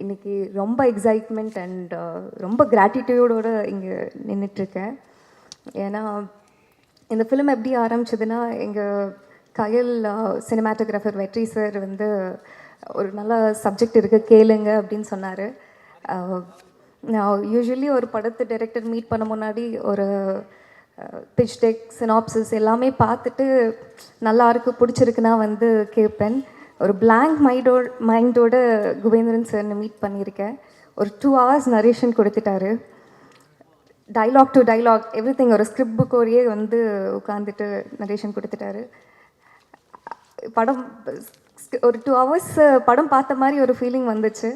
இன்னைக்கு ரொம்ப excitement and uh, ரொம்ப கிராட்டிடியூடோடு இங்கே நின்றுட்டுருக்கேன் ஏன்னா இந்த ஃபிலிம் எப்படி ஆரம்பிச்சதுன்னா எங்கள் Kayal uh, cinematographer Vetri sir வந்து ஒரு நல்ல சப்ஜெக்ட் இருக்குது கேளுங்க அப்படின்னு சொன்னார். நான் யூஸ்வலி ஒரு படத்தை டைரக்டர் மீட் பண்ண முன்னாடி ஒரு பிச் டெக் சினாப்சிஸ் எல்லாமே பார்த்துட்டு நல்லா இருக்கு பிடிச்சிருக்குன்னா வந்து கேட்பேன் ஒரு பிளாங்க் மைண்டோ மைண்டோட குபேந்திரன் சார்னு மீட் பண்ணியிருக்கேன். ஒரு டூ ஹவர்ஸ் நரேஷன் கொடுத்துட்டாரு. Dialogue to dialogue everything ஒரு ஸ்கிரிப்ட் புக்கோடையே வந்து உட்காந்துட்டு நரேஷன் கொடுத்துட்டாரு. படம் ஒரு டூ ஹவர்ஸ் படம் பார்த்த மாதிரி ஒரு ஃபீலிங் வந்துச்சு.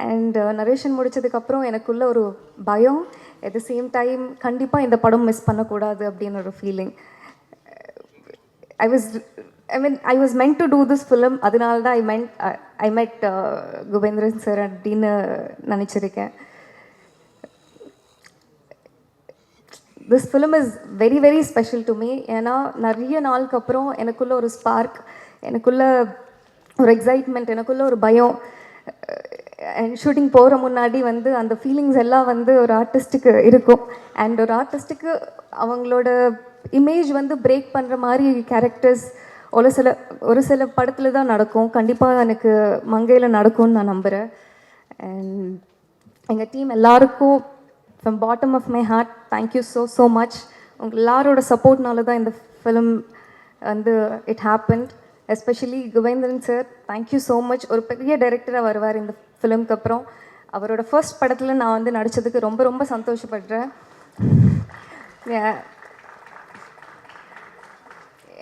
அண்ட் நரேஷன் uh, முடிச்சதுக்கப்புறம் எனக்குள்ள ஒரு பயம். அட் த சேம் டைம் கண்டிப்பாக இந்த படம் மிஸ் பண்ணக்கூடாது அப்படின்னு ஒரு feeling I was I mean I was meant to do this film அதனால தான் ஐ மென்ட் ஐ மெட் குபேந்திரன் சார் அப்படின்னு நினச்சிருக்கேன். This film is very very special to me ஏன்னா நிறைய நாளுக்கு அப்புறம் எனக்குள்ள ஒரு ஸ்பார்க் எனக்குள்ள ஒரு எக்ஸைட்மெண்ட் எனக்குள்ள ஒரு பயம். அண்ட் ஷூட்டிங் போகிற முன்னாடி வந்து அந்த ஃபீலிங்ஸ் எல்லாம் வந்து ஒரு ஆர்டிஸ்ட்டுக்கு இருக்கும். அண்ட் ஒரு ஆர்டிஸ்ட்டுக்கு அவங்களோட இமேஜ் வந்து பிரேக் பண்ணுற மாதிரி கேரக்டர்ஸ் ஒரு சில ஒரு சில படத்தில் தான் நடக்கும். கண்டிப்பாக எனக்கு மங்கையில் நடக்கும்னு நான் நம்புகிறேன் அண்ட் எங்கள் டீம் எல்லாருக்கும் from bottom of my heart thank you so so much உங்கள் எல்லாரோட சப்போர்ட்னால தான் இந்த ஃபிலிம் வந்து it happen especially Kuvendran sir thank you so much ஒரு பெரிய டைரக்டராக வருவார் இந்த ஃபிலிம்க்கு அப்புறம். அவரோட ஃபர்ஸ்ட் படத்தில் நான் வந்து நடித்ததுக்கு ரொம்ப ரொம்ப சந்தோஷப்படுறேன்.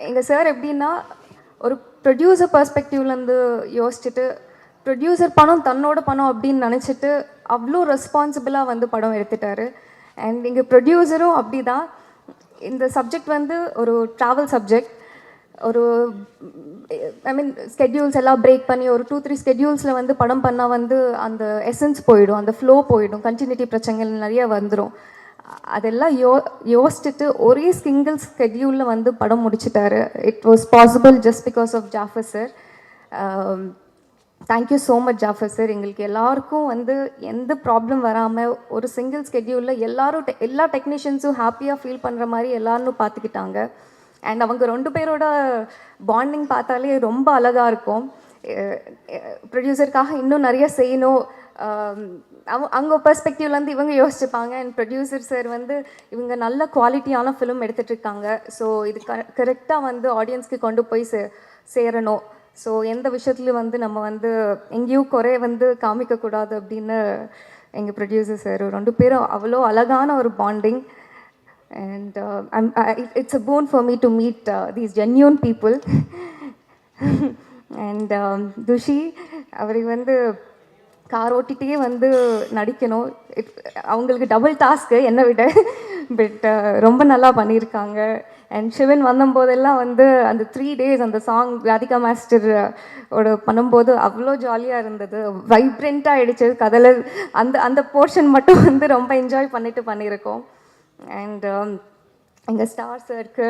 எங்கள் சார் எப்படின்னா ஒரு ப்ரொடியூசர் பர்ஸ்பெக்டிவ்லேருந்து யோசிச்சுட்டு ப்ரொடியூசர் பணம் தன்னோட பணம் அப்படின்னு நினச்சிட்டு அவ்வளோ ரெஸ்பான்சிபிளாக வந்து படம் எடுத்துட்டாரு. அண்ட் இங்கே ப்ரொடியூசரும் அப்படி தான் இந்த சப்ஜெக்ட் வந்து ஒரு ட்ராவல் சப்ஜெக்ட் ஒரு ஐ மீன் ஸ்கெட்யூல்ஸ் எல்லாம் பிரேக் பண்ணி ஒரு டூ த்ரீ ஸ்கெட்யூல்ஸில் வந்து படம் பண்ணால் வந்து அந்த எசன்ஸ் போயிடும் அந்த ஃப்ளோ போயிடும் கண்டினியூட்டி பிரச்சனைகள் நிறைய வந்துடும் அதெல்லாம் யோ யோசிச்சுட்டு ஒரே சிங்கிள் ஸ்கெட்யூலில் வந்து படம் முடிச்சிட்டாரு. It was possible just because of Jaffer sir thank you so much Jaffer sir எங்களுக்கு எல்லாருக்கும் வந்து எந்த ப்ராப்ளம் வராமல் ஒரு சிங்கிள் ஸ்கெட்யூலில் எல்லாரும் எல்லா டெக்னீஷியன்ஸும் ஹாப்பியாக ஃபீல் பண்ணுற மாதிரி எல்லாரும் பார்த்துக்கிட்டாங்க அண்ட் அவங்க ரெண்டு பேரோட பாண்டிங் பார்த்தாலே ரொம்ப அழகாக இருக்கும். ப்ரொடியூசருக்காக இன்னும் நிறைய செய்யணும். Um, அவங்க அவங்க பெர்ஸ்பெக்டிவ்லேருந்து இவங்க யோசிச்சுப்பாங்க. அண்ட் ப்ரொடியூசர் சார் வந்து இவங்க நல்ல குவாலிட்டியான ஃபிலிம் எடுத்துகிட்ருக்காங்க ஸோ இது க கரெக்டாக வந்து ஆடியன்ஸ்க்கு கொண்டு போய் சே சேரணும். ஸோ எந்த விஷயத்துலையும் வந்து நம்ம வந்து எங்கேயும் குறை வந்து காமிக்கக்கூடாது அப்படின்னு எங்கள் ப்ரொடியூசர் சார் ரெண்டு பேரும் அவ்வளோ அழகான ஒரு bonding and uh, it's I, boon for me to meet these genuine people and Thushi அவரை வந்து கார் ஓட்டிகிட்டே வந்து நடிக்கணும். அவங்களுக்கு டபுள் டாஸ்க்கு என்னை விட பட் ரொம்ப நல்லா பண்ணியிருக்காங்க. அண்ட் சிவன் வந்தபோதெல்லாம் வந்து அந்த த்ரீ டேஸ் அந்த சாங் ராதிகா மாஸ்டர் ஓட பண்ணும்போது அவ்வளோ ஜாலியாக இருந்தது. வைப்ரண்ட்டாக ஆகிடுச்சு கதையில் அந்த அந்த போர்ஷன் மட்டும் வந்து ரொம்ப என்ஜாய் பண்ணிட்டு பண்ணியிருக்கோம். அண்ட் எங்கள் ஸ்டார் சாருக்கு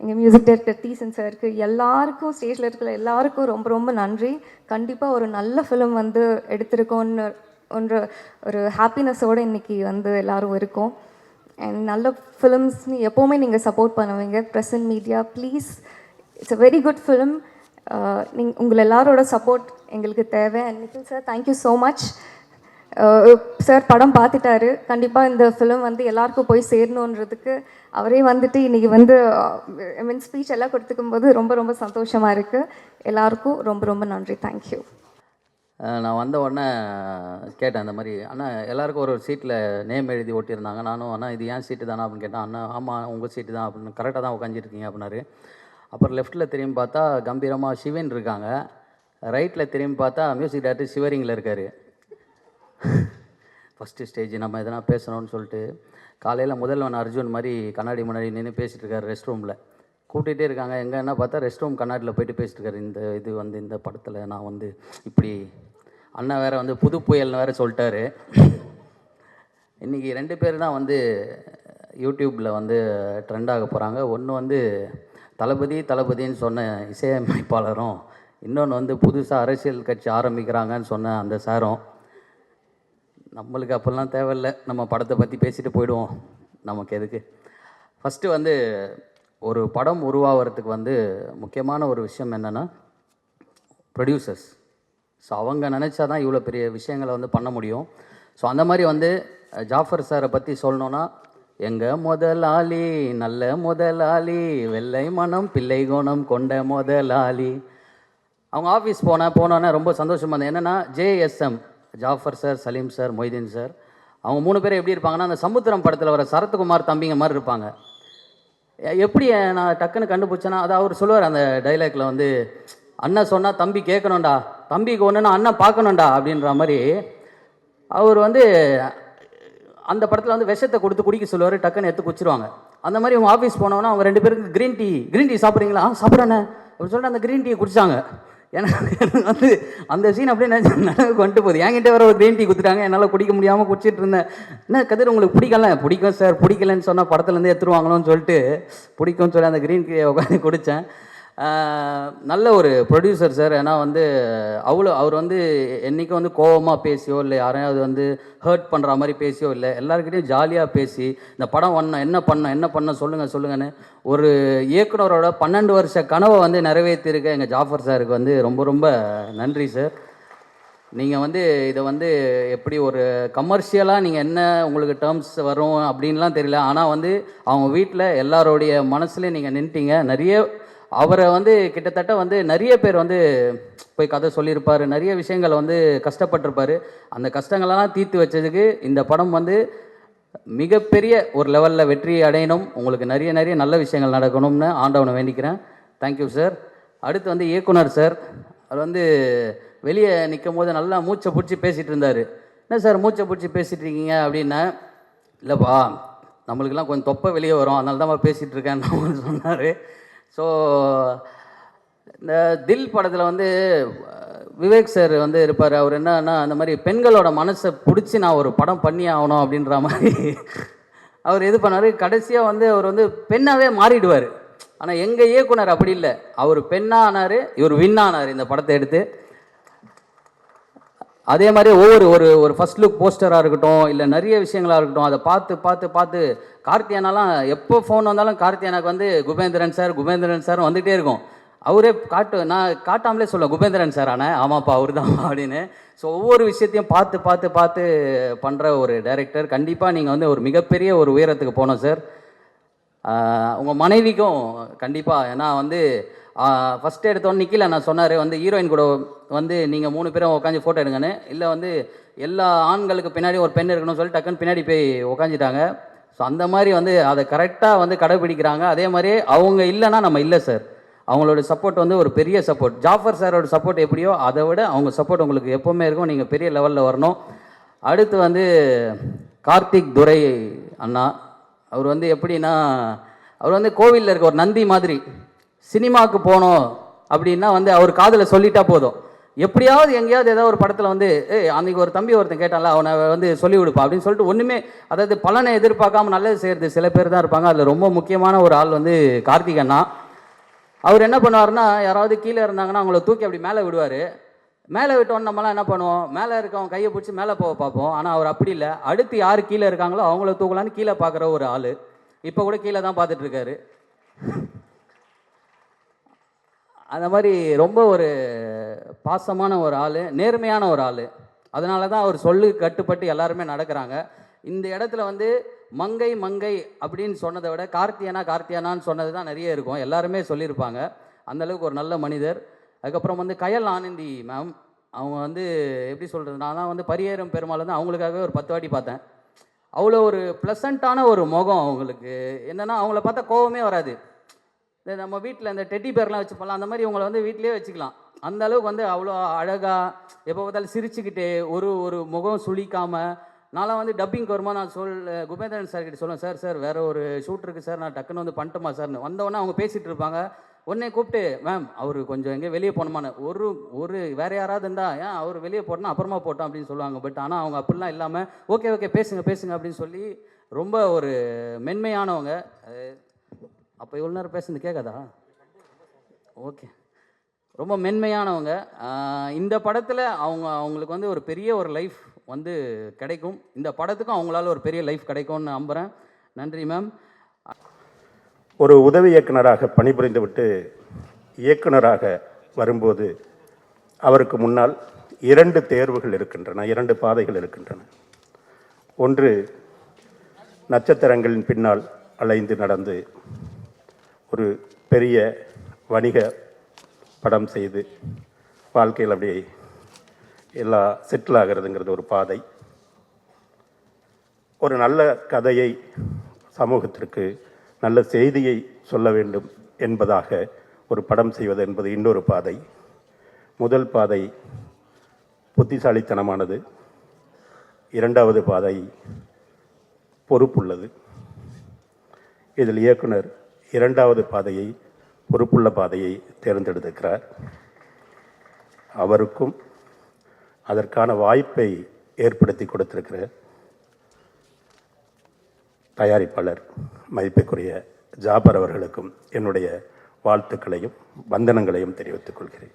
எங்கள் மியூசிக் டைரக்டர் தீசன் சாருக்கு எல்லாருக்கும் ஸ்டேஜில் இருக்கிற எல்லாருக்கும் ரொம்ப ரொம்ப நன்றி. கண்டிப்பாக ஒரு நல்ல ஃபிலிம் வந்து எடுத்திருக்கோன்னு ஒன்று ஒரு ஹாப்பினஸோடு இன்னைக்கு வந்து எல்லாரும் இருக்கோம். அண்ட் நல்ல ஃபிலிம்ஸ்னு எப்போவுமே நீங்கள் சப்போர்ட் பண்ணுவீங்க. Present media please it's a very good film நீங்கள் உங்கள் எல்லாரோட சப்போர்ட் எங்களுக்கு தேவை. And Nikhil sir thank you so much sir படம் பார்த்துட்டாரு. கண்டிப்பாக இந்த ஃபிலிம் வந்து எல்லாருக்கும் போய் சேரணுன்றதுக்கு அவரே வந்துட்டு இன்றைக்கி வந்து ஐ மீன் ஸ்பீச் எல்லாம் கொடுத்துக்கும் போது ரொம்ப ரொம்ப சந்தோஷமாக இருக்குது எல்லாருக்கும் ரொம்ப ரொம்ப நன்றி. தேங்க்யூ நான் வந்த உடனே கேட்டேன் அந்த மாதிரி ஆனால் எல்லாருக்கும் ஒரு ஒரு சீட்டில் நேம் எழுதி ஓட்டியிருந்தாங்க. நானும் ஆனால் இது ஏன் சீட்டு தானே? அப்படின்னு கேட்டேன். அண்ணா ஆமாம் உங்கள் சீட்டு தான். அப்படின்னு கரெக்டாக தான் உட்காந்துருக்கீங்க அப்படின்னாரு. அப்புறம் லெஃப்ட்டில் திரும்பி பார்த்தா கம்பீரமாக சிவன் இருக்காங்க. ரைட்டில் திரும்பி பார்த்தா மியூசிக் டேரக்டர் சிவரிங்கில் இருக்கார். ஃபஸ்ட்டு ஸ்டேஜ் நம்ம எதனா பேசணும்னு சொல்லிட்டு காலையில் முதல்வன் அர்ஜுன் மாதிரி கண்ணாடி முன்னாடி நின்று பேசிகிட்டு இருக்காரு ரெஸ்ட் ரூமில் கூட்டிகிட்டே இருக்காங்க. எங்கே என்ன பார்த்தா ரெஸ்ட் ரூம் கண்ணாடியில் போயிட்டு பேசிட்டு இருக்காரு. இந்த இது வந்து இந்த படத்தில் நான் வந்து இப்படி அண்ணன் வேறு வந்து புது புயல்னு வேறு சொல்லிட்டாரு. இன்றைக்கி ரெண்டு பேர் தான் வந்து யூடியூப்பில் வந்து ட்ரெண்ட் ஆக போகிறாங்க ஒன்று வந்து தளபதி தளபதின்னு சொன்ன இசையமைப்பாளரும் இன்னொன்று வந்து புதுசாக அரசியல் கட்சி ஆரம்பிக்கிறாங்கன்னு சொன்ன அந்த சாரும். நம்மளுக்கு அப்போல்லாம் தேவையில்லை. நம்ம படத்தை பற்றி பேசிட்டு போயிடுவோம். நமக்கு எதுக்கு? ஃபஸ்ட்டு வந்து ஒரு படம் உருவாகிறதுக்கு வந்து முக்கியமான ஒரு விஷயம் என்னென்னா ப்ரொடியூசர்ஸ் ஸோ அவங்க நினச்சா தான் இவ்வளோ பெரிய விஷயங்களை வந்து பண்ண முடியும். ஸோ அந்த மாதிரி வந்து ஜாஃபர் சாரை பற்றி சொல்லணுன்னா எங்கள் முதலாளி நல்ல முதலாளி வெள்ளை மனம் பிள்ளை குணம் கொண்ட முதலாளி. அவங்க ஆஃபீஸ் போனேன் போனோன்னே ரொம்ப சந்தோஷமாக இருந்தேன் என்னென்னா JSM Jaffer sir Saleem sir Moideen sir. அவங்க மூணு பேரும் எப்படி இருப்பாங்கன்னா அந்த சமுத்திரம் படத்தில் வர சரத்குமார் தம்பிங்க மாதிரி இருப்பாங்க. எப்படி நான் டக்குன்னு கண்டுபிடிச்சேன்னா அது அவர் சொல்லுவார் அந்த டைலாக்ல வந்து அண்ணன் சொன்னால் தம்பி கேட்கணும்டா. தம்பிக்கு ஒன்றுனா அண்ணன் பார்க்கணும்டா அப்படின்ற மாதிரி அவர் வந்து அந்த படத்தில் வந்து விஷத்தை கொடுத்து குடிக்க சொல்லுவார் டக்குன்னு எடுத்து குச்சிருவாங்க. அந்த மாதிரி அவங்க ஆஃபீஸ் போனோன்னா அவங்க ரெண்டு பேருக்கு க்ரீன் டீ க்ரீன் டீ சாப்பிட்றீங்களா? சாப்பிட்றேன்னு சாப்பிட்றேண்ணே. அப்படின்னு சொல்லிட்டு அந்த க்ரீன் டீ குடித்தாங்க ஏன்னா வந்து அந்த சீன் அப்படியே நினைச்சு கொண்டு வந்துட்டு போகுது. என்கிட்ட வர ஒரு க்ரீன் டீ கொடுத்துட்டாங்க. என்னால் குடிக்க முடியாமல் குடிச்சிட்டு இருந்தேன். என்ன கதிர் உங்களுக்கு பிடிக்கல? பிடிக்கும் சார் பிடிக்கலன்னு சொன்னால் படத்துலேருந்து எடுத்துருவாங்களோன்னு சொல்லிட்டு பிடிக்கும்னு சொல்லி அந்த க்ரீன் டீயை உட்காந்து குடித்தேன் நல்ல ஒரு ப்ரொடியூசர் சார் ஏன்னா வந்து அவ்வளோ அவர் வந்து என்றைக்கும் வந்து கோவமாக பேசியோ இல்லை யாரையாவது வந்து ஹர்ட் பண்ணுற மாதிரி பேசியோ இல்லை எல்லாருக்கிட்டையும் ஜாலியாக பேசி இந்த படம் பண்ண என்ன பண்ண என்ன பண்ண சொல்லுங்கள் சொல்லுங்கன்னு ஒரு இயக்குனரோட பன்னெண்டு வருஷ கனவை வந்து நிறைவேற்றிருக்க எங்கள் ஜாஃபர் சாருக்கு வந்து ரொம்ப ரொம்ப நன்றி சார் நீங்கள் வந்து இதை வந்து எப்படி ஒரு கமர்ஷியலாக நீங்கள் என்ன உங்களுக்கு டேர்ம்ஸ் வரும் அப்படின்லாம் தெரியல. ஆனால் வந்து அவங்க வீட்டில் எல்லாரோடைய மனசுலேயும் நீங்கள் நின்ட்டீங்க. நிறைய அவரை வந்து கிட்டத்தட்ட வந்து நிறைய பேர் வந்து போய் கதை சொல்லியிருப்பார். நிறைய விஷயங்கள் வந்து கஷ்டப்பட்டிருப்பார். அந்த கஷ்டங்களெல்லாம் தீர்த்து வச்சதுக்கு இந்த படம் வந்து மிகப்பெரிய ஒரு லெவலில் வெற்றி அடையணும். உங்களுக்கு நிறைய நிறைய நல்ல விஷயங்கள் நடக்கணும்னு ஆண்டவனை வேண்டிக்கிறேன். தேங்க்யூ சார் அடுத்து வந்து இயக்குனர் சார் அவர் வந்து வெளியே நிற்கும் போது நல்லா மூச்சை பிடிச்சி பேசிகிட்டு இருந்தார். என்ன சார் மூச்சை பிடிச்சி பேசிகிட்டு இருக்கீங்க அப்படின்னா இல்லைப்பா நம்மளுக்கெல்லாம் கொஞ்சம் தொப்பை வெளியே வரும். அதனால தான் பேசிகிட்டு இருக்கேன்னு சொன்னார். ஸோ இந்த தில் படத்தில் வந்து விவேக் சார் வந்து இருப்பார். அவர் என்னன்னா அந்த மாதிரி பெண்களோட மனசை பிடிச்சி நான் ஒரு படம் பண்ணி ஆகணும் அப்படின்ற மாதிரி. அவர் இது பண்ணார் கடைசியாக வந்து அவர் வந்து பெண்ணாகவே மாறிடுவார். ஆனால் எங்கள் இயக்குனர் அப்படி இல்லை. அவர் பெண்ணாக ஆனார் இவர் ஆனார் இந்த படத்தை எடுத்து. அதே மாதிரி ஒவ்வொரு ஒரு ஒரு ஃபர்ஸ்ட் லுக் போஸ்டராக இருக்கட்டும் இல்லை நிறைய விஷயங்களாக இருக்கட்டும் அதை பார்த்து பார்த்து பார்த்து கார்த்தியானாலாம் எப்போ ஃபோன் வந்தாலும் கார்த்தியானாக்கு வந்து குபேந்திரன் சார் குபேந்திரன் சார் வந்துகிட்டே இருக்கும். அவரே காட்டு நான் காட்டாமலே சொல்லுவேன் குபேந்திரன் சார் ஆனால் ஆமாப்பா அவர் தான் அப்படின்னு. ஸோ ஒவ்வொரு விஷயத்தையும் பார்த்து பார்த்து பார்த்து பண்ணுற ஒரு டைரக்டர் கண்டிப்பாக நீங்கள் வந்து ஒரு மிகப்பெரிய ஒரு உயரத்துக்கு போனோம் சார் உங்கள் மனைவிக்கும் கண்டிப்பாக ஏன்னா வந்து ஃபஸ்ட்டு எடுத்தோன்னு நிக்கில நான் சொன்னார் வந்து ஹீரோயின் கூட வந்து நீங்கள் மூணு பேரும் உட்காந்து ஃபோட்டோ எடுங்கன்னு. இல்லை வந்து எல்லா ஆண்களுக்கு பின்னாடி ஒரு பெண் இருக்கணும்னு சொல்லி டக்குன்னு பின்னாடி போய் உட்காந்துட்டாங்க ஸோ அந்த மாதிரி வந்து அதை கரெக்டாக வந்து கடைபிடிக்கிறாங்க. அதே மாதிரி அவங்க இல்லைன்னா நம்ம இல்லை சார் அவங்களோட சப்போர்ட் வந்து ஒரு பெரிய சப்போர்ட் ஜாஃபர் சாரோட சப்போர்ட் எப்படியோ அதை விட அவங்க சப்போர்ட் உங்களுக்கு எப்போவுமே இருக்கும். நீங்கள் பெரிய லெவலில் வரணும். அடுத்து வந்து கார்த்திக் துரை அண்ணா. அவர் வந்து எப்படின்னா அவர் வந்து கோவிலில் இருக்க ஒரு நந்தி மாதிரி சினிமாவுக்கு போகணும் அப்படின்னா வந்து அவர் காதில் சொல்லிட்டா போதும். எப்படியாவது எங்கேயாவது ஏதாவது ஒரு படத்தில் வந்து ஏ அன்றைக்கி ஒரு தம்பி ஒருத்தன் கேட்டான்ல அவனை வந்து சொல்லி கொடுப்பா அப்படின்னு சொல்லிட்டு ஒன்றுமே அதாவது பலனை எதிர்பார்க்காம நல்லது செய்கிறது சில பேர் தான் இருப்பாங்க. அதில் ரொம்ப முக்கியமான ஒரு ஆள் வந்து கார்த்திக் அண்ணா. அவர் என்ன பண்ணுவார்னா யாராவது கீழே இருந்தாங்கன்னா அவங்கள தூக்கி அப்படி மேலே விடுவார். மேலே விட்டோன்னு நம்மலாம் என்ன பண்ணுவோம்? மேலே இருக்கவங்க கையை பிடிச்சி மேலே போக பார்ப்போம். ஆனால் அவர் அப்படி இல்லை. அடுத்து யார் கீழே இருக்காங்களோ அவங்கள தூக்கலான்னு கீழே பார்க்குற ஒரு ஆள். இப்போ கூட கீழே தான் பார்த்துட்ருக்காரு அந்த மாதிரி ரொம்ப ஒரு பாசமான ஒரு ஆள் நேர்மையான ஒரு ஆள். அதனால தான் அவர் சொல்லு கட்டுப்பட்டு எல்லாருமே நடக்கிறாங்க. இந்த இடத்துல வந்து மங்கை மங்கை அப்படின்னு சொன்னதை விட கார்த்தியானா கார்த்தியானான்னு சொன்னது தான் நிறைய இருக்கும். எல்லாருமே சொல்லியிருப்பாங்க. அந்தளவுக்கு ஒரு நல்ல மனிதர். அதுக்கப்புறம் வந்து கயல் ஆனந்தி மேம் அவங்க வந்து எப்படி சொல்கிறது நான் தான் வந்து பரியேறும் பெருமாள் வந்து அவங்களுக்காகவே ஒரு பத்து வாட்டி பார்த்தேன். அவ்வளோ ஒரு ப்ளசண்ட்டான ஒரு முகம் அவங்களுக்கு. என்னென்னா அவங்கள பார்த்தா கோவமே வராது. இந்த நம்ம வீட்டில் இந்த டெட்டி பேர்லாம் வச்சுப்போம்ல அந்த மாதிரி இவங்களை வந்து வீட்டிலேயே வச்சுக்கலாம். அந்த அளவுக்கு வந்து அவ்வளோ அழகாக எப்போ பார்த்தாலும் சிரிச்சுக்கிட்டு ஒரு ஒரு முகம் சுழிக்காமல் நான்லாம் வந்து டப்பிங் வருமா நான் சொல் குபேந்திரன் சார் கிட்ட சொல்லுவேன் சார் சார் வேறு ஒரு ஷூட் இருக்குது சார் நான் டக்குன்னு வந்து பண்ணட்டுமா சார்னு வந்தவொடனே அவங்க பேசிகிட்டு இருப்பாங்க. உடனே கூப்பிட்டு மேம் அவர் கொஞ்சம் எங்கே வெளியே போகணுமான்னு. ஒரு ஒரு வேற யாராவது இருந்தா ஏன் அவர் வெளியே போட்டோம்னா அப்புறமா போட்டோம் அப்படின்னு சொல்லுவாங்க. பட் ஆனால் அவங்க அப்படிலாம் இல்லாமல் ஓகே ஓகே பேசுங்க பேசுங்க அப்படின்னு சொல்லி ரொம்ப ஒரு மென்மையானவங்க. அப்போ இவ்வளோ நேரம் பேசுனது கேட்காதா? ஓகே. ரொம்ப மென்மையானவங்க. இந்த படத்தில் அவங்க அவங்களுக்கு வந்து ஒரு பெரிய ஒரு லைஃப் வந்து கிடைக்கும். இந்த படத்துக்கும் அவங்களால ஒரு பெரிய லைஃப் கிடைக்கும்னு நம்புகிறேன் நன்றி மேம். ஒரு உதவி இயக்குனராக பணிபுரிந்துவிட்டு இயக்குனராக வரும்போது அவருக்கு முன்னால் இரண்டு தேர்வுகள் இருக்கின்றன இரண்டு பாதைகள் இருக்கின்றன. ஒன்று நட்சத்திரங்களின் பின்னால் அலைந்து நடந்து ஒரு பெரிய வணிக படம் செய்து வாழ்க்கையில் அப்படியே எல்லா செட்டில் ஆகிறதுங்கிறது ஒரு பாதை. ஒரு நல்ல கதையை சமூகத்திற்கு நல்ல செய்தியை சொல்ல வேண்டும் என்பதாக ஒரு படம் செய்வது என்பது இன்னொரு பாதை. முதல் பாதை புத்திசாலித்தனமானது. இரண்டாவது பாதை பொறுப்புள்ளது. இதில் இயக்குனர் இரண்டாவது பாதையை பொறுப்புள்ள பாதையை தேர்ந்தெடுத்திருக்கிறார். அவருக்கும் அதற்கான வாய்ப்பை ஏற்படுத்தி கொடுத்திருக்கிறார். தயாரிப்பாளர் மதிப்பிற்குரிய ஜாபர் அவர்களுக்கும் என்னுடைய வாழ்த்துக்களையும் வந்தனங்களையும் தெரிவித்துக் கொள்கிறேன்.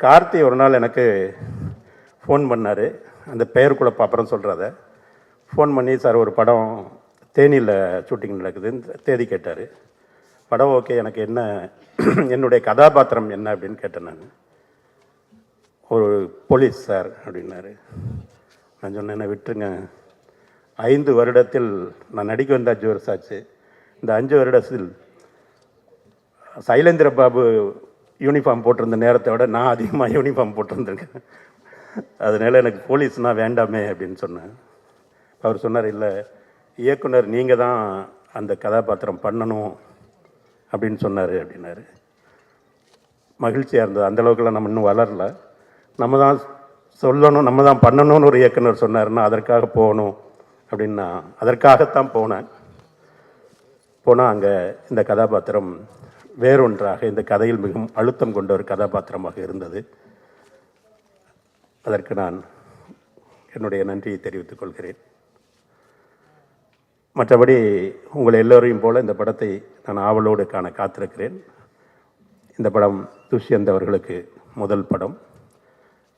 கார்த்தி ஒரு நாள் எனக்கு ஃபோன் பண்ணார். அந்த பெயர் குழப்பம் அப்புறம் சொல்கிறத ஃபோன் பண்ணி சார் ஒரு படம் தேனியில் ஷூட்டிங் நடக்குதுன்னு தேதி கேட்டார். படம் ஓகே எனக்கு என்ன என்னுடைய கதாபாத்திரம் என்ன? அப்படின்னு கேட்டேன் நான். ஒரு போலீஸ் சார் அப்படின்னாரு. நான் சொன்னேன் "என்னை விட்டுருங்க. ஐந்து வருடத்தில் நான் நடிக்க வந்த அஞ்சு வருஷம் ஆச்சு இந்த அஞ்சு வருடத்தில் சைலேந்திர பாபு யூனிஃபார்ம் போட்டிருந்த நேரத்தை விட நான் அதிகமாக யூனிஃபார்ம் போட்டிருந்திருக்கேன். அதனால் எனக்கு போலீஸ்னால் வேண்டாமே அப்படின்னு சொன்னேன். அவர் சொன்னார் இல்லை இயக்குனர் நீங்கள் தான் அந்த கதாபாத்திரம் பண்ணணும் அப்படின்னு சொன்னார் அப்படின்னாரு. மகிழ்ச்சியாக இருந்தது. அந்தளவுக்குலாம் நம்ம இன்னும் வளரல. நம்ம தான் சொல்லணும் நம்ம தான் பண்ணணும்னு ஒரு இயக்குனர் சொன்னாருன்னா அதற்காக போகணும். அப்படின்னு நான் அதற்காகத்தான் போனேன். போனால் அங்கே இந்த கதாபாத்திரம் வேறொன்றாக இந்த கதையில் மிகவும் அழுத்தம் கொண்ட ஒரு கதாபாத்திரமாக இருந்தது. அதற்கு நான் என்னுடைய நன்றியை தெரிவித்துக் கொள்கிறேன். மற்றபடி உங்கள் எல்லோரையும் போல இந்த படத்தை நான் ஆவலோடு காண காத்திருக்கிறேன். இந்த படம் துஷ்யந்த் அவர்களுக்கு முதல் படம்.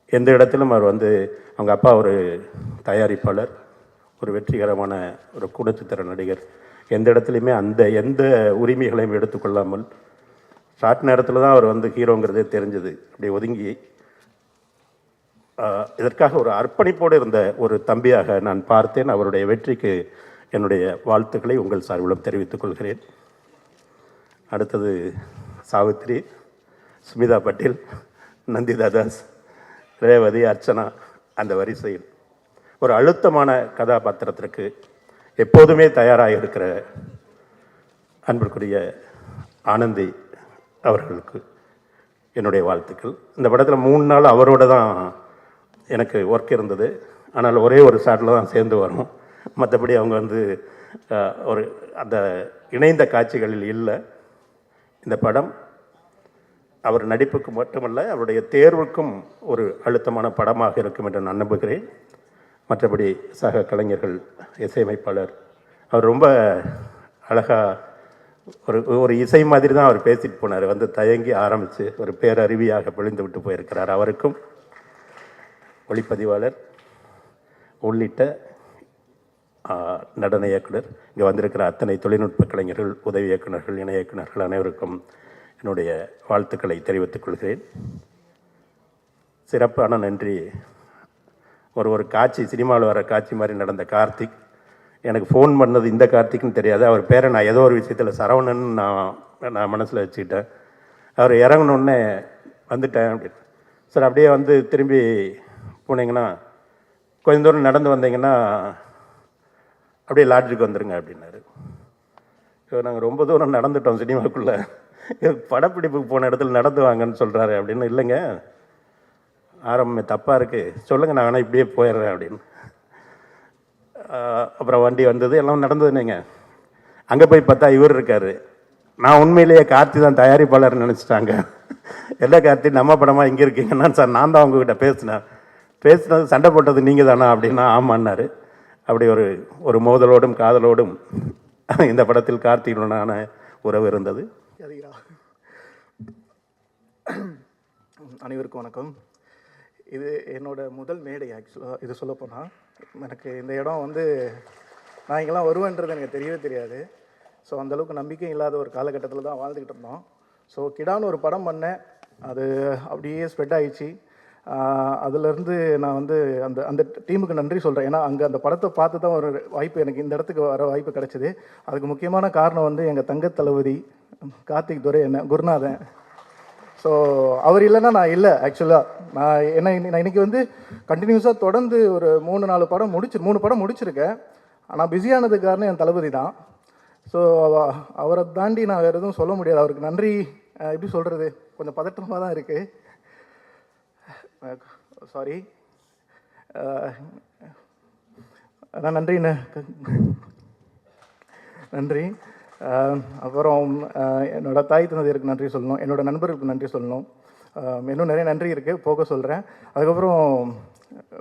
எந்த இடத்திலும் அவர் வந்து அவங்க அப்பா ஒரு தயாரிப்பாளர். ஒரு வெற்றிகரமான ஒரு குணச்சித்திர நடிகர். எந்த இடத்துலையுமே அந்த எந்த உரிமைகளையும் எடுத்துக்கொள்ளாமல் ஷார்ட் நேரத்தில் தான் அவர் வந்து ஹீரோங்கிறதே தெரிஞ்சது. அப்படி ஒதுங்கி இதற்காக ஒரு அர்ப்பணிப்போடு இருந்த ஒரு தம்பியாக நான் பார்த்தேன். அவருடைய வெற்றிக்கு என்னுடைய வாழ்த்துக்களை உங்கள் சார்பிலும் தெரிவித்துக் கொள்கிறேன். அடுத்தது சாவித்ரி சுமிதா பட்டேல் நந்திதா தாஸ் ரேவதி அர்ச்சனா அந்த வரிசையில். ஒரு அழுத்தமான கதாபாத்திரத்திற்கு எப்போதுமே தயாராக இருக்கிற அன்பிற்குரிய ஆனந்தி அவர்களுக்கு என்னுடைய வாழ்த்துக்கள். இந்த படத்தில் மூணு நாள் அவரோட தான் எனக்கு ஒர்க் இருந்தது. ஆனால் ஒரே ஒரு ஷாட்டில் தான் சேர்ந்து வரும். மற்றபடி அவங்க வந்து ஒரு அந்த இணைந்த காட்சிகளில் இல்லை. இந்த படம் அவர் நடிப்புக்கு மட்டுமல்ல அவருடைய தேர்வுக்கும் ஒரு அழுத்தமான படமாக இருக்கும் என்று நான் நம்புகிறேன். மற்றபடி சக கலைஞர்கள் இசையமைப்பாளர் அவர் ரொம்ப அழகாக ஒரு ஒரு இசை மாதிரி தான் அவர் பேசிட்டு போனார். வந்து தயங்கி ஆரம்பித்து ஒரு பேரருவியாக பொழிந்து விட்டு போயிருக்கிறார் அவருக்கும். ஒளிப்பதிவாளர் உள்ளிட்ட நடன இயக்குனர் இங்கே வந்திருக்கிற அத்தனை தொழில்நுட்ப கலைஞர்கள் உதவி இயக்குனர்கள் இணை இயக்குனர்கள் அனைவருக்கும் என்னுடைய வாழ்த்துக்களை தெரிவித்துக் கொள்கிறேன். சிறப்பான நன்றி. ஒரு ஒரு காட்சி சினிமாவில் வர காட்சி மாதிரி நடந்த கார்த்திக். எனக்கு ஃபோன் பண்ணது இந்த கார்த்திக்னு தெரியாது. அவர் பேரை நான் ஏதோ ஒரு விஷயத்தில் சரவணன் நான் நான் மனசில் வச்சுக்கிட்டேன். அவர் இறங்கினோடனே வந்துட்டேன் அப்படின்னு. சார் அப்படியே வந்து திரும்பி போனீங்கன்னா கொஞ்சம் தூரம் நடந்து வந்தீங்கன்னா அப்படியே லாட்ஜுக்கு வந்துடுங்க அப்படின்னாரு. நாங்கள் ரொம்ப தூரம் நடந்துட்டோம் சினிமாக்குள்ளே. படப்பிடிப்புக்கு போன இடத்துல நடந்து வாங்கன்னு சொல்கிறாரு அப்படின்னு. இல்லைங்க. ஆரம்பமே தப்பாக இருக்குது சொல்லுங்கள் நான் வேணால் இப்படியே போயிடுறேன் அப்படின்னு. அப்புறம் வண்டி வந்தது எல்லாம் நடந்ததுனேங்க அங்கே போய் பார்த்தா இவர் இருக்கார். நான் உண்மையிலேயே கார்த்தி தான் தயாரிப்பாளர் நினச்சிட்டாங்க. என்ன கார்த்தி நம்ம படமாக இங்கே இருக்கீங்கன்னா சார் நான் தான் உங்ககிட்ட பேசினேன். பேசினது சண்டை போட்டது நீங்கள் தானா அப்படின்னா ஆமான்னாரு. அப்படி ஒரு ஒரு மோதலோடும் காதலோடும் இந்த படத்தில் கார்த்திகனுடனான உறவு இருந்தது. அனைவருக்கும் வணக்கம். இது என்னோடய முதல் மேடை ஆக்சுவலாக இது சொல்லப்போனால் எனக்கு இந்த இடம் வந்து நான் இங்கெல்லாம் வருவேன்றது எனக்கு தெரியவே தெரியாது. ஸோ அந்தளவுக்கு நம்பிக்கை இல்லாத ஒரு காலகட்டத்தில் தான் வாழ்ந்துக்கிட்டு இருந்தோம். ஸோ கிடான்னு ஒரு படம் பண்ணேன். அது அப்படியே ஸ்ப்ரெட் ஆயிடுச்சு. அதுலேருந்து நான் வந்து அந்த அந்த டீமுக்கு நன்றி சொல்கிறேன் ஏன்னா அங்கே அந்த படத்தை பார்த்து தான் ஒரு வாய்ப்பு எனக்கு இந்த இடத்துக்கு வர வாய்ப்பு கிடைச்சிது. அதுக்கு முக்கியமான காரணம் வந்து எங்கள் தங்க தளபதி கார்த்திக் துரை என்ன குருநாதன். ஸோ அவர் இல்லைன்னா நான் இல்லை ஆக்சுவலாக நான் என்ன நான் இன்னைக்கு வந்து கண்டினியூஸாக தொடர்ந்து ஒரு மூணு நாலு படம் முடிச்சு மூணு படம் முடிச்சிருக்கேன். ஆனால் பிஸியானது காரணம் என் தளபதி தான். ஸோ அவரை தாண்டி நான் வேறு எதுவும் சொல்ல முடியாது. அவருக்கு நன்றி. எப்படி சொல்கிறது கொஞ்சம் பதற்றமாக தான் இருக்குது சாரி நான் நன்றிண்ணே நன்றி. அப்புறம் என்னோட தாய் தந்தையருக்கு நன்றி சொல்லணும். என்னோட நண்பர்களுக்கு நன்றி சொல்லணும். இன்னும் நிறைய நன்றி இருக்குது போக சொல்கிறேன் அதுக்கப்புறம்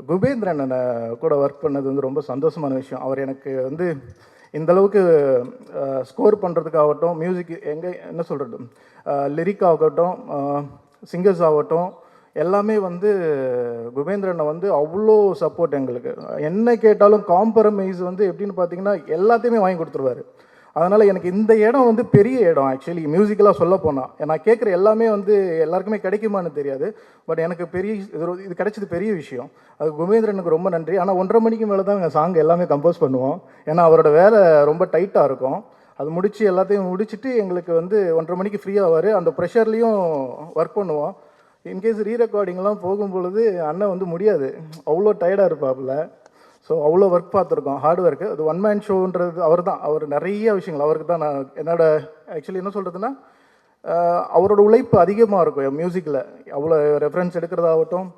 குபேந்திரன் கூட ஒர்க் பண்ணது வந்து ரொம்ப சந்தோஷமான விஷயம். அவர் எனக்கு வந்து இந்த அளவுக்கு ஸ்கோர் பண்ணுறதுக்காகட்டும் மியூசிக் எங்கே என்ன சொல்கிறது லிரிக் ஆகட்டும் சிங்கர்ஸ் ஆகட்டும் எல்லாமே வந்து குபேந்திரனை வந்து அவ்வளோ சப்போர்ட் எங்களுக்கு. என்ன கேட்டாலும் காம்ப்ரமைஸ் வந்து எப்படின்னு பார்த்தீங்கன்னா எல்லாத்தையுமே வாங்கி கொடுத்துருவாரு. அதனால் எனக்கு இந்த இடம் வந்து பெரிய இடம் ஆக்சுவலி மியூசிக்கலாக சொல்ல போனால் நான் கேட்குற எல்லாமே வந்து எல்லாருக்குமே கிடைக்குமான்னு தெரியாது. பட் எனக்கு பெரிய இது இது கிடைச்சது பெரிய விஷயம். அது குமேந்திரனுக்கு ரொம்ப நன்றி. ஆனால் ஒன்றரை மணிக்கு மேலே தான் நாங்கள் சாங் எல்லாமே கம்போஸ் பண்ணுவோம். ஏன்னா அவரோட வேலை ரொம்ப டைட்டாக இருக்கும். அது முடித்து எல்லாத்தையும் முடிச்சுட்டு எங்களுக்கு வந்து ஒன்றரை மணிக்கு ஃப்ரீயாவார் அந்த ப்ரெஷர்லேயும் ஒர்க் பண்ணுவோம். இன்கேஸ் ரீ ரெக்கார்டிங்லாம் போகும்பொழுது அண்ணன் வந்து முடியாது. அவ்வளோ டயர்டாக இருப்பாப்புல. ஸோ அவ்வளோ ஒர்க் பார்த்துருக்கோம். ஹார்ட் ஒர்க்கு அது ஒன் மேன் ஷோன்றது அவர் தான் அவர் நிறைய விஷயங்கள். அவருக்கு தான் நான் என்னோட ஆக்சுவலி என்ன சொல்கிறதுன்னா அவரோட உழைப்பு அதிகமாக இருக்கும் என் மியூசிக்கில் அவ்வளோ ரெஃபரன்ஸ் எடுக்கிறதாகட்டும்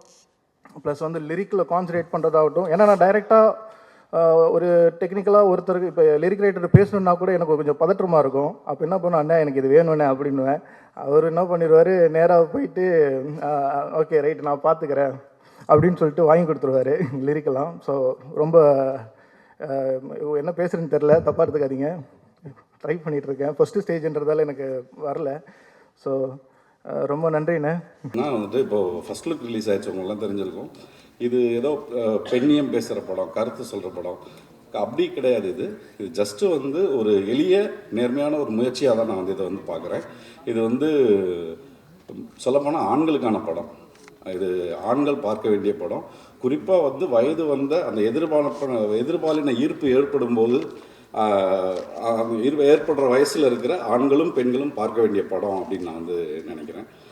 ப்ளஸ் வந்து லிரிக்கில் கான்சன்ட்ரேட் பண்ணுறதாகட்டும் ஏன்னா நான் டைரெக்டாக ஒரு டெக்னிக்கலாக ஒருத்தருக்கு இப்போ லிரிக் ரைட்டர் பேசணுன்னா கூட எனக்கு கொஞ்சம் பதற்றமாக இருக்கும். அப்போ என்ன பண்ணுவேன்? அண்ணா எனக்கு இது வேணும்ண்ணே அப்படின்னுவேன். அவர் என்ன பண்ணிடுவார்? நேராக போயிட்டு ஓகே ரைட் நான் பார்த்துக்கிறேன் அப்படின்னு சொல்லிட்டு வாங்கி கொடுத்துருவாரு லிரிக்கெல்லாம் ஸோ ரொம்ப என்ன பேசுகிறேன்னு தெரில தப்பாக எடுத்துக்காதீங்க. ட்ரை பண்ணிகிட்டு இருக்கேன் ஃபஸ்ட்டு ஸ்டேஜ்ன்றதால எனக்கு வரல. ஸோ ரொம்ப நன்றிண்ணே. நான் வந்துட்டு இப்போ ஃபர்ஸ்ட் லுக் ரிலீஸ் ஆயிடுச்சு தெரிஞ்சிருக்கும். இது ஏதோ பெண்ணியம் பேசுகிற படம் கருத்து சொல்கிற படம். அப்படி கிடையாது இது. இது ஜஸ்ட்டு வந்து ஒரு எளிய நேர்மையான ஒரு முயற்சியாக தான் நான் வந்து இதை வந்து பார்க்குறேன். இது வந்து சொல்லப்போனால் ஆண்களுக்கான படம். இது ஆண்கள் பார்க்க வேண்டிய படம். குறிப்பாக வந்து வயது வந்த அந்த எதிர்பால எதிர்பாலின ஈர்ப்பு ஏற்படும் போது ஈர்ப்பு ஏற்படுற வயசில் இருக்கிற ஆண்களும் பெண்களும் பார்க்க வேண்டிய படம் அப்படின்னு நான் வந்து நினைக்கிறேன்.